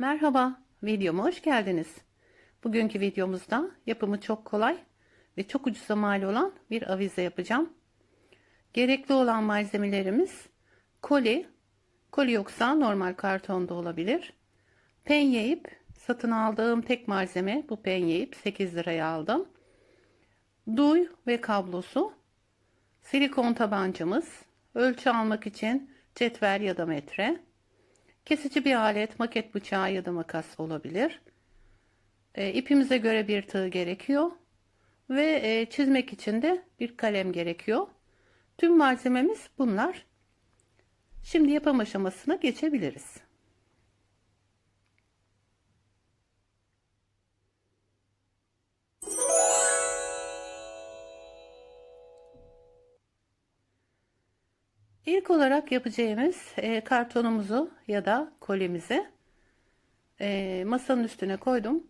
Merhaba, videoma hoş geldiniz. Bugünkü videomuzda yapımı çok kolay ve çok ucuza mal olan bir avize yapacağım. Gerekli olan malzemelerimiz koli, koli yoksa normal kartonda olabilir. Penye ip, satın aldığım tek malzeme bu penye ip 8 liraya aldım. Duy ve kablosu, silikon tabancamız, ölçü almak için cetvel ya da metre, Kesici bir alet, maket bıçağı ya da makas olabilir. E, ipimize göre bir tığ gerekiyor. Ve e, çizmek için de bir kalem gerekiyor. Tüm malzememiz bunlar. Şimdi yapım aşamasına geçebiliriz. İlk olarak yapacağımız e, kartonumuzu ya da kolimizi e, masanın üstüne koydum.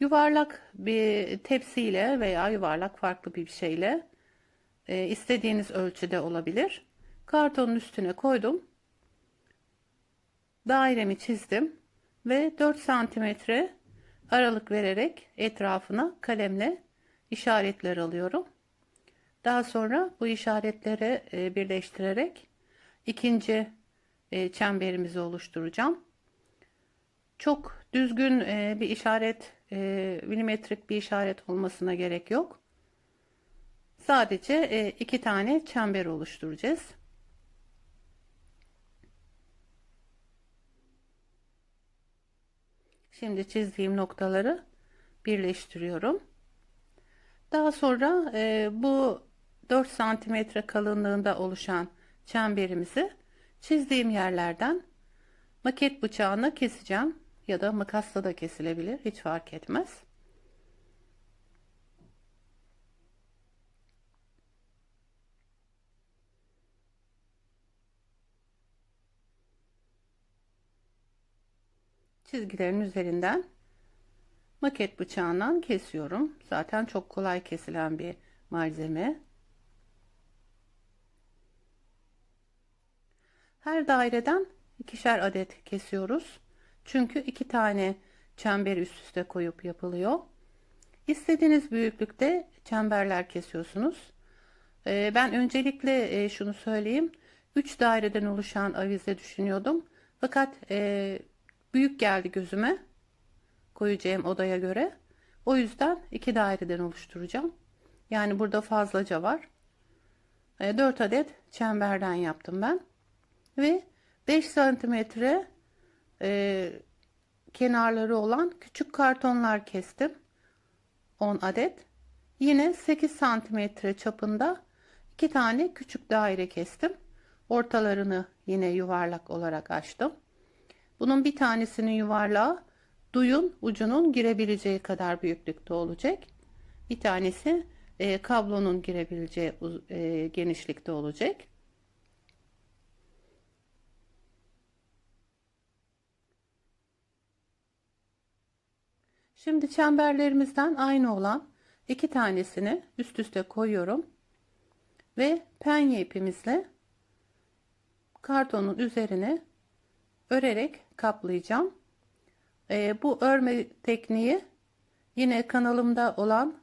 Yuvarlak bir tepsiyle veya yuvarlak farklı bir şeyle e, istediğiniz ölçüde olabilir. Kartonun üstüne koydum. Dairemi çizdim ve 4 santimetre aralık vererek etrafına kalemle işaretler alıyorum. Daha sonra bu işaretleri e, birleştirerek ikinci e, çemberimizi oluşturacağım. Çok düzgün e, bir işaret, milimetrik bir işaret olmasına gerek yok. Sadece iki tane çember oluşturacağız. Şimdi çizdiğim noktaları birleştiriyorum. Daha sonra bu 4 santimetre kalınlığında oluşan çemberimizi çizdiğim yerlerden maket bıçağına keseceğim ya da makasla da kesilebilir hiç fark etmez. çizgilerin üzerinden maket bıçağından kesiyorum. Zaten çok kolay kesilen bir malzeme. Her daireden ikişer adet kesiyoruz. Çünkü iki tane çember üst üste koyup yapılıyor. İstediğiniz büyüklükte çemberler kesiyorsunuz. Ee, ben öncelikle e, şunu söyleyeyim. 3 daireden oluşan avize düşünüyordum. Fakat e, büyük geldi gözüme koyacağım odaya göre. O yüzden iki daireden oluşturacağım. Yani burada fazlaca var. 4 e, adet çemberden yaptım ben ve 5 santimetre e, kenarları olan küçük kartonlar kestim. 10 adet. Yine 8 santimetre çapında iki tane küçük daire kestim. Ortalarını yine yuvarlak olarak açtım. Bunun bir tanesinin yuvarlağı duyun ucunun girebileceği kadar büyüklükte olacak. Bir tanesi e, kablonun girebileceği e, genişlikte olacak Şimdi çemberlerimizden aynı olan iki tanesini üst üste koyuyorum. Ve penye ipimizle kartonun üzerine örerek kaplayacağım. E, bu örme tekniği yine kanalımda olan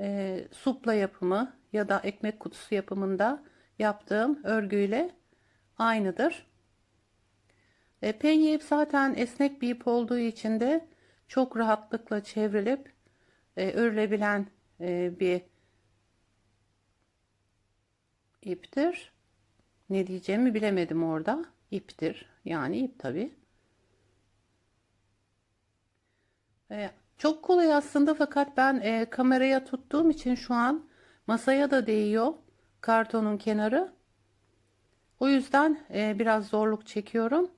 e, supla yapımı ya da ekmek kutusu yapımında yaptığım örgüyle aynıdır. E, penye ip zaten esnek bir ip olduğu için de çok rahatlıkla çevrilip e, örülebilen e, bir iptir. Ne diyeceğimi bilemedim orada. İptir. Yani ip tabi. E, çok kolay aslında fakat ben e, kameraya tuttuğum için şu an masaya da değiyor kartonun kenarı. O yüzden e, biraz zorluk çekiyorum.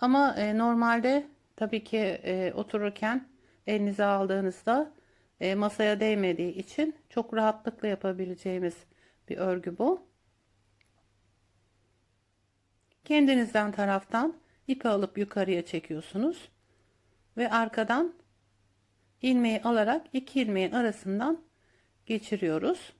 Ama e, normalde Tabii ki e, otururken elinize aldığınızda e, masaya değmediği için çok rahatlıkla yapabileceğimiz bir örgü bu. Kendinizden taraftan ipi alıp yukarıya çekiyorsunuz ve arkadan ilmeği alarak iki ilmeğin arasından geçiriyoruz.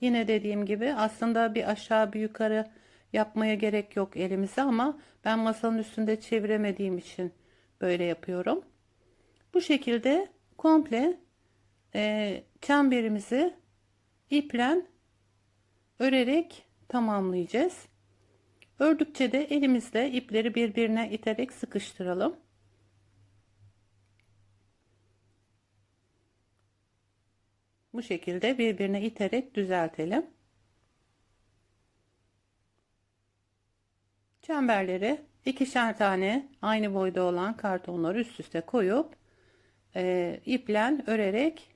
Yine dediğim gibi aslında bir aşağı bir yukarı yapmaya gerek yok elimize ama ben masanın üstünde çeviremediğim için böyle yapıyorum. Bu şekilde komple e, çemberimizi iple örerek tamamlayacağız. Ördükçe de elimizle ipleri birbirine iterek sıkıştıralım. Bu şekilde birbirine iterek düzeltelim. Çemberleri ikişer tane aynı boyda olan kartonları üst üste koyup e, iplen örerek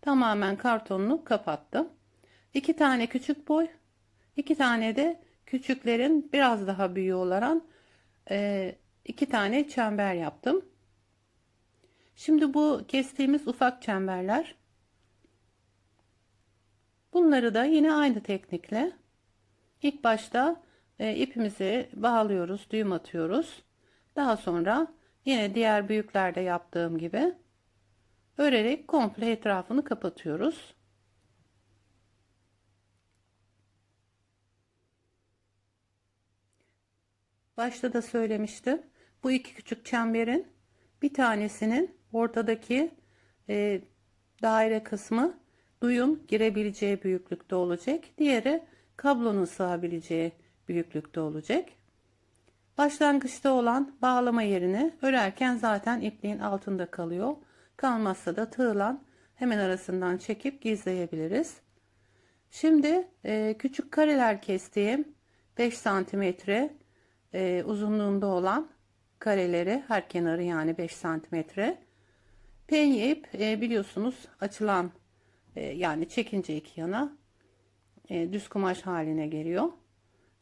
tamamen kartonunu kapattım. İki tane küçük boy, iki tane de küçüklerin biraz daha büyüğü olan e, iki tane çember yaptım. Şimdi bu kestiğimiz ufak çemberler bunları da yine aynı teknikle ilk başta e, ipimizi bağlıyoruz düğüm atıyoruz. Daha sonra yine diğer büyüklerde yaptığım gibi örerek komple etrafını kapatıyoruz. Başta da söylemiştim bu iki küçük çemberin bir tanesinin ortadaki e, daire kısmı duyum girebileceği büyüklükte olacak. Diğeri kablonun sığabileceği büyüklükte olacak. Başlangıçta olan bağlama yerini örerken zaten ipliğin altında kalıyor. Kalmazsa da tığlan hemen arasından çekip gizleyebiliriz. Şimdi e, küçük kareler kestiğim 5 santimetre e, uzunluğunda olan kareleri her kenarı yani 5 santimetre penye ip e, biliyorsunuz açılan yani çekince iki yana düz kumaş haline geliyor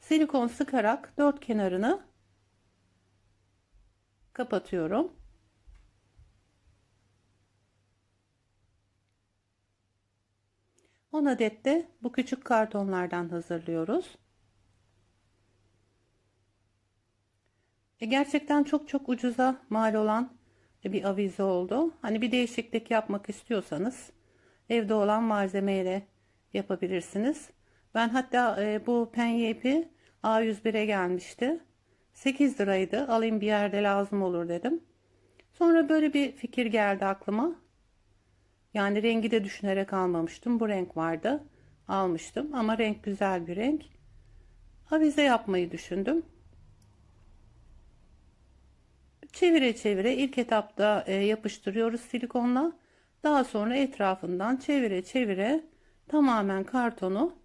silikon sıkarak dört kenarını kapatıyorum. On adet de bu küçük kartonlardan hazırlıyoruz. E gerçekten çok çok ucuza mal olan bir avize oldu. Hani bir değişiklik yapmak istiyorsanız evde olan malzemeyle yapabilirsiniz. Ben hatta e, bu penye ipi A101'e gelmişti. 8 liraydı. Alayım bir yerde lazım olur dedim. Sonra böyle bir fikir geldi aklıma. Yani rengi de düşünerek almamıştım. Bu renk vardı. Almıştım ama renk güzel bir renk. Avize yapmayı düşündüm. Çevire çevire ilk etapta e, yapıştırıyoruz silikonla. Daha sonra etrafından çevire çevire tamamen kartonu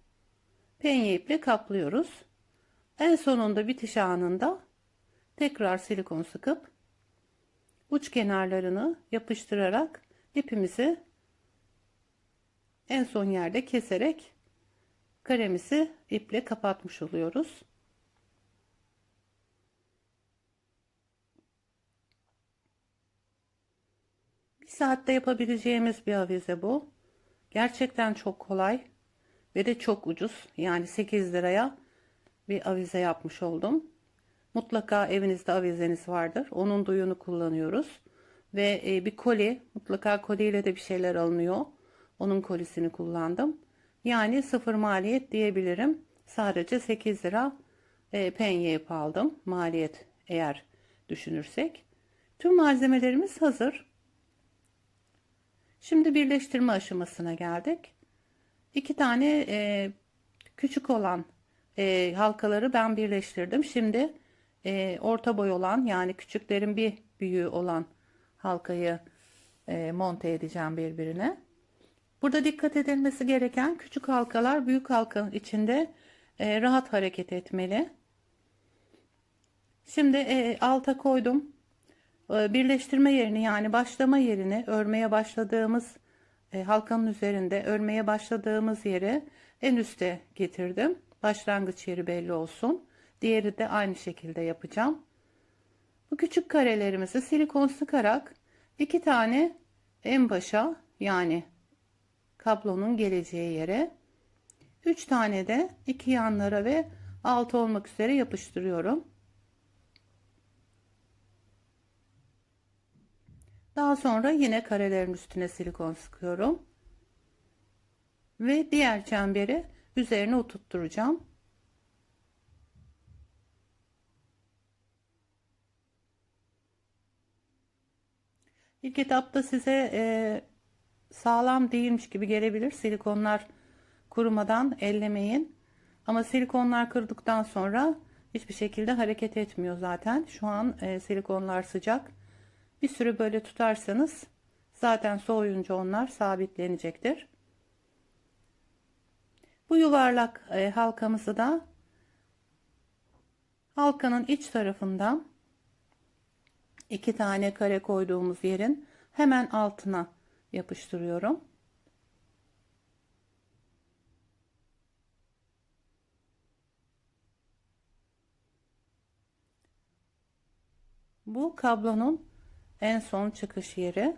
penye iple kaplıyoruz. En sonunda bitiş anında tekrar silikon sıkıp uç kenarlarını yapıştırarak ipimizi en son yerde keserek karemizi iple kapatmış oluyoruz. Bir saatte yapabileceğimiz bir avize bu. Gerçekten çok kolay ve de çok ucuz. Yani 8 liraya bir avize yapmış oldum. Mutlaka evinizde avizeniz vardır. Onun duyunu kullanıyoruz. Ve e, bir koli, mutlaka koliyle de bir şeyler alınıyor. Onun kolisini kullandım. Yani sıfır maliyet diyebilirim. Sadece 8 lira e, penye ip aldım. Maliyet eğer düşünürsek. Tüm malzemelerimiz hazır. Şimdi birleştirme aşamasına geldik. İki tane e, küçük olan e, halkaları ben birleştirdim. Şimdi e, orta boy olan yani küçüklerin bir büyüğü olan halkayı e, monte edeceğim birbirine. Burada dikkat edilmesi gereken küçük halkalar büyük halkanın içinde e, rahat hareket etmeli. Şimdi e, alta koydum. E, birleştirme yerini yani başlama yerini örmeye başladığımız e, halkanın üzerinde örmeye başladığımız yeri en üste getirdim. Başlangıç yeri belli olsun. Diğeri de aynı şekilde yapacağım. Bu küçük karelerimizi silikon sıkarak iki tane en başa yani kablonun geleceği yere üç tane de iki yanlara ve alt olmak üzere yapıştırıyorum. Daha sonra yine karelerin üstüne silikon sıkıyorum. Ve diğer çemberi üzerine oturtturacağım. İlk etapta size e, sağlam değilmiş gibi gelebilir. Silikonlar kurumadan ellemeyin. Ama silikonlar kırdıktan sonra hiçbir şekilde hareket etmiyor zaten. Şu an e, silikonlar sıcak. Bir sürü böyle tutarsanız zaten soğuyunca onlar sabitlenecektir. Bu yuvarlak e, halkamızı da halkanın iç tarafından iki tane kare koyduğumuz yerin hemen altına yapıştırıyorum. Bu kablonun en son çıkış yeri.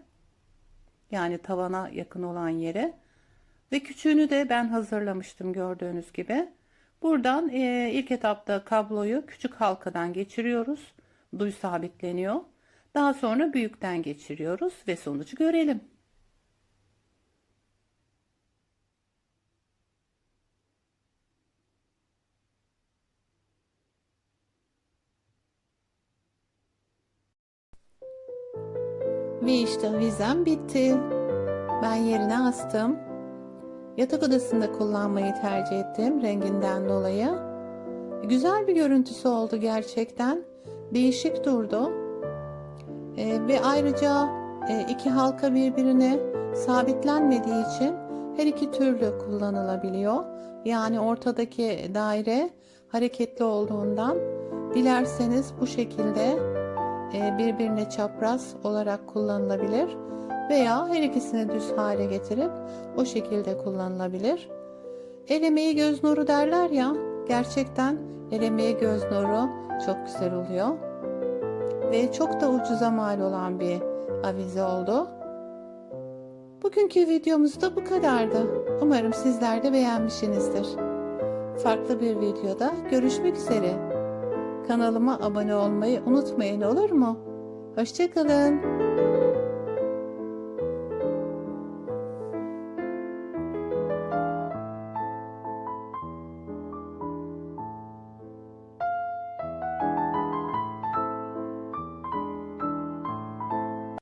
Yani tavana yakın olan yeri. Ve küçüğünü de ben hazırlamıştım gördüğünüz gibi. Buradan e, ilk etapta kabloyu küçük halkadan geçiriyoruz. Duy sabitleniyor. Daha sonra büyükten geçiriyoruz ve sonucu görelim. Ve işte vizem bitti. Ben yerine astım. Yatak odasında kullanmayı tercih ettim renginden dolayı. Güzel bir görüntüsü oldu gerçekten. Değişik durdu. Ee, ve ayrıca e, iki halka birbirine sabitlenmediği için her iki türlü kullanılabiliyor. Yani ortadaki daire hareketli olduğundan dilerseniz bu şekilde e, birbirine çapraz olarak kullanılabilir veya her ikisini düz hale getirip o şekilde kullanılabilir. El göz nuru derler ya gerçekten el göz nuru çok güzel oluyor. Ve çok da ucuza mal olan bir avize oldu. Bugünkü videomuz da bu kadardı. Umarım sizler de beğenmişsinizdir. Farklı bir videoda görüşmek üzere. Kanalıma abone olmayı unutmayın olur mu? Hoşçakalın.